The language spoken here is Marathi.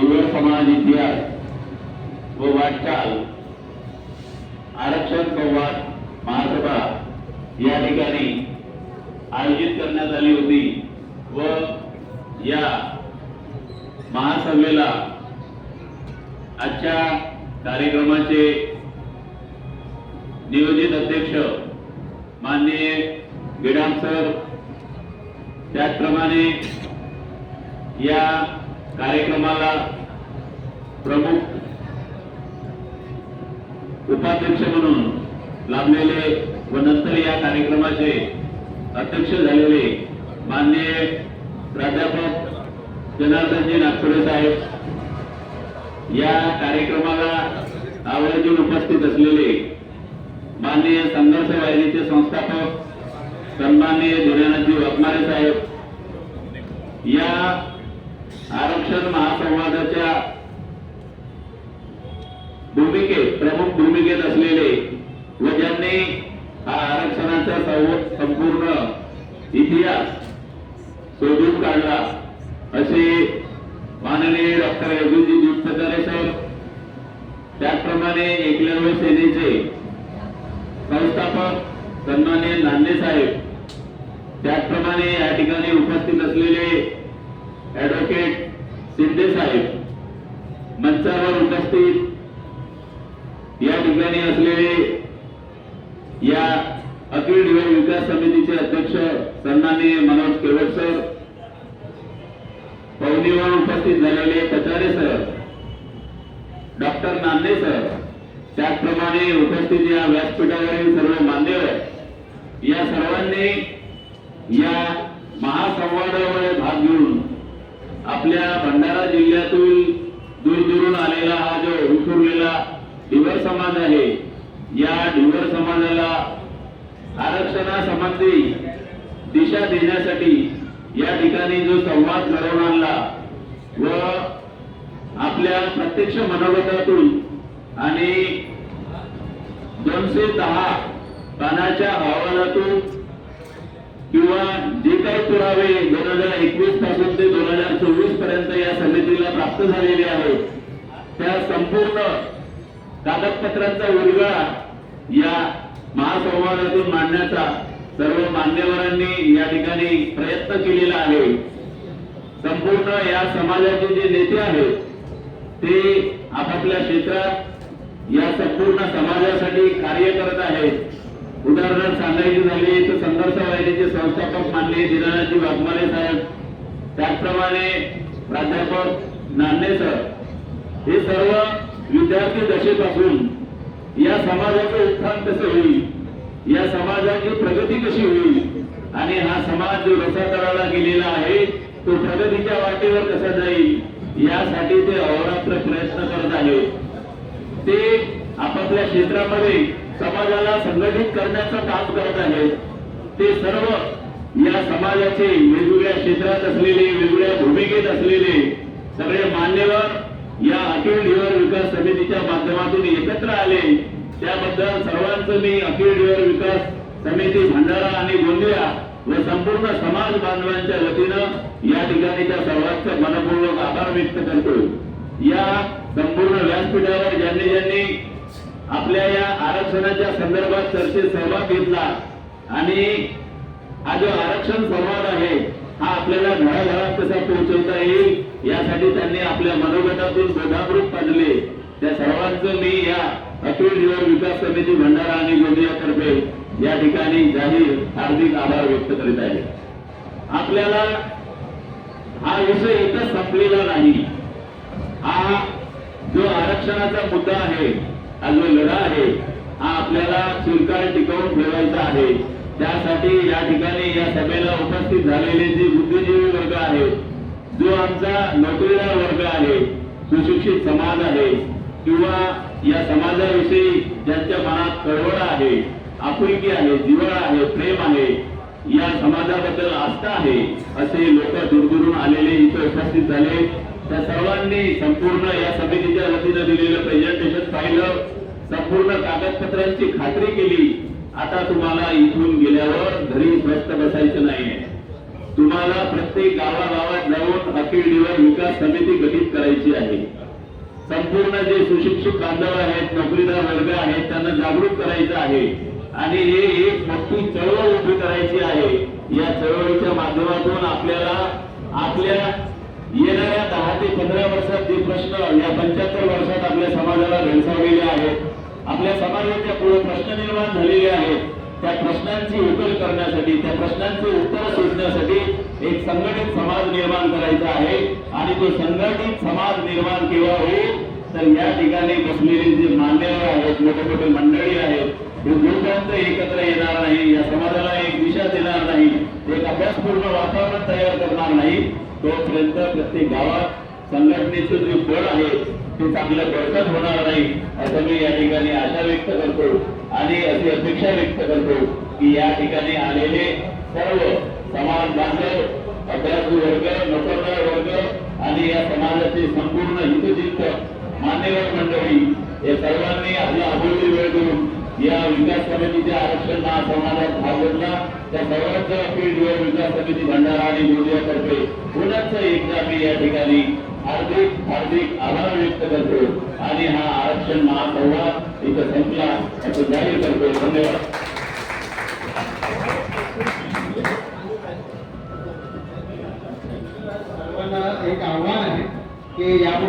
दिवळ समाज इतिहास व वाटचाल आरक्षण संवाद महासभा या ठिकाणी आयोजित करण्यात आली होती व या महासभेला आजच्या कार्यक्रमाचे नियोजित अध्यक्ष माननीय गिडाम सर त्याचप्रमाणे या कार्यक्रमाला प्रमुख उपाध्यक्ष म्हणून लाभलेले व नंतर या कार्यक्रमाचे अध्यक्ष झालेले माननीय प्राध्यापक जनार्दनजी नागपुरे साहेब. या कार्यक्रमाला आवर्जून उपस्थित असलेले माननीय संघर्ष वाहिनीचे संस्थापक सन्माननीय धीरानाथजी वाघमारे साहेब. या आरक्षण महासंवादाच्या भूमिकेत प्रमुख भूमिकेत असलेले व ज्यांनी हा आरक्षणाचा संपूर्ण इतिहास शोधून काढला असे माननीय डॉक्टर योगीजी जुटपचारे सर. त्याचप्रमाणे एकलव्य सेनेचे संस्थापक सन्माननीय नांदे साहेब. त्याचप्रमाणे या ठिकाणी उपस्थित असलेले ॲडव्होकेट शिंदे साहेब मंचावर उपस्थित या ठिकाणी असलेले या अखिल दिवस विकास समितीचे अध्यक्ष सन्माननीय मनोज केवट सर पवनीवर उपस्थित झालेले Pachare sir doctor Nande sir त्याचप्रमाणे उपस्थित या व्यासपीठावरील सर्व मान्यवर या सर्वांनी या महासंवादामध्ये भाग घेऊन आपल्या भंडारा जिल्ह्यातून दूरदूरून आलेला हा जो विखुरलेला ढिवर समाज आहे या ढिवर समाजाला आरक्षणासंबंधी दिशा देण्यासाठी या ठिकाणी जो संवाद घडवून आणला व आपल्या प्रत्यक्ष मनोगतातून आणि दोनशे दहा पानाच्या अहवालातून किंवा जे काही पुरावे दोन हजार एकवीसपासून ते दोन हजार चोवीसपर्यंत या समितीला प्राप्त झालेले आहेत त्या संपूर्ण कागदपत्रांचा उलगडा या महासंवादातून मांडण्याचा सर्व मान्यवरांनी या ठिकाणी प्रयत्न केलेला आहे. संपूर्ण या समाजाचे जे नेते आहेत ते आपापल्या क्षेत्रात या संपूर्ण समाजासाठी कार्य करत आहेत. उदाहरण सांगायचे झाले तर संघर्ष वाहिनीचे संस्थापक मानले दिनानाथजी वाघमारे साहेब त्याचप्रमाणे प्राध्यापक नान्हे सर हे सर्व विद्यार्थी दशेपासून या समाजाचे उत्थान कसे होईल? या समाजाची प्रगती कशी होईल? आणि हा समाज जो रसातळाला गेलेला आहे तो प्रगतीच्या वाटेवर कसा जाईल? यासाठी ते अहोरात्र प्रयत्न करत आहेत. ते आपापल्या क्षेत्रामध्ये समाजाला संघटित करण्याचं काम करत आहेत ते सर्व या समाजाचे वेगवेगळ्या क्षेत्रात असलेले वेगवेगळ्या भूमिकेत असलेले सगळे मान्यवर या अखिल डिवर विकास समितीच्या माध्यमातून एकत्र आले. त्याबद्दल सर्वांचं मी अखिल डिवर विकास समिती भंडारा आणि गोंदिया व संपूर्ण समाज बांधवांच्या वतीनं या ठिकाणी त्या सर्वांचं मनपूर्वक आभार व्यक्त करतो. या संपूर्ण व्यासपीठावर ज्यांनी ज्यांनी आपल्या या आरक्षणाच्या संदर्भात चर्चेत सहभाग घेतला. आणि हा जो आरक्षण संवाद आहे हा आपल्याला घराघरात कसा पोहोचवता येईल यासाठी त्यांनी आपल्या मनोगटातून बोधामृत पाडले. त्या सर्वांचं मी या अखिल जीवन विकास समिती भंडारा आणि गोंदियातर्फे या ठिकाणी जाहीर हार्दिक आभार व्यक्त करीत आहे. आपल्याला हा विषय इथं संपलेला नाही. हा जो आरक्षणाचा मुद्दा आहे हा जो लढा आहे हा आपल्याला चिरकाळ टिकवून ठेवायचा आहे. त्यासाठी या ठिकाणी या सभेला उपस्थित झालेले जे बुद्धिजीवी वर्ग आहे जो आमचा नोकरीदार वर्ग आहे सुशिक्षित समाज आहे किंवा या समाजाविषयी ज्यांच्या मनात कळवळ आहे आपुलकी आहे जिव्हाळा आहे प्रेम आहे या समाजाबद्दल आस्था आहे असे लोक दूरदूरून आलेले इथे उपस्थित झाले. त्या सर्वांनी संपूर्ण या समितीच्या वतीनं दिलेलं प्रेझेंटेशन पाहिलं. संपूर्ण कागदपत्रांची खात्री केली. आता तुम्हाला इथून गेल्यावर घरी स्वस्त बसायचं नाहीये. तुम्हाला प्रत्येक गावागावात जाऊन अखिल दिवस विकास समिती गठीत करायची आहे. संपूर्ण जे सुशिक्षित बांधव आहेत नोकरीदार वर्ग आहेत त्यांना जागरूक करायचं आहे. आणि हे एक मोठी चळवळ उभी करायची आहे. या चळवळीच्या माध्यमातून आपल्याला आपल्या येणाऱ्या दहा ते पंधरा वर्षात जे प्रश्न या पंच्याहत्तर वर्षात आपल्या समाजाला भेडसावलेले आहेत आपल्या समाजाच्या पुढे प्रश्न निर्माण झालेले आहेत त्या प्रश्नांची उकल करण्यासाठी त्या प्रश्नांची उत्तर शोधण्यासाठी एक संघटित समाज निर्माण करायचा आहे. आणि तो संघटित समाज निर्माण केव्हा होईल? तर या ठिकाणी बसलेले जे मान्यवर आहेत मोठे मोठे मंडळी आहेत जोपर्यंत एकत्र येणार नाही या समाजाला एक दिशा देणार नाही एक अभ्यासपूर्ण वातावरण तयार करणार नाही तोपर्यंत प्रत्येक गावात संघटनेचं जे बळ आहे ते चांगलं बळकट होणार नाही असं मी या ठिकाणी आशा व्यक्त करतो आणि अशी अपेक्षा व्यक्त करतो की या ठिकाणी आलेले सर्व समाज बांधव अभ्यासू वर्ग नोकरदार वर्ग आणि या समाजाचे संपूर्ण हितचिंतक मान्यवर मंडळी या सर्वांनी आपला अमूल्य वेळ देऊन या विकास समितीच्या आरक्षण समाजात भाग घेतला त्या सर्वांचा फील्डवर विकास समिती भंडारा आणि गोंदियातर्फे पुन्हा एकदा मी या ठिकाणी हार्दिक हार्दिक आभार व्यक्त करतो. आणि हा आरक्षण महासंवाद इथं संपला. असं जाहीर करतो. धन्यवाद. एक आव्हान आहे की यापुढे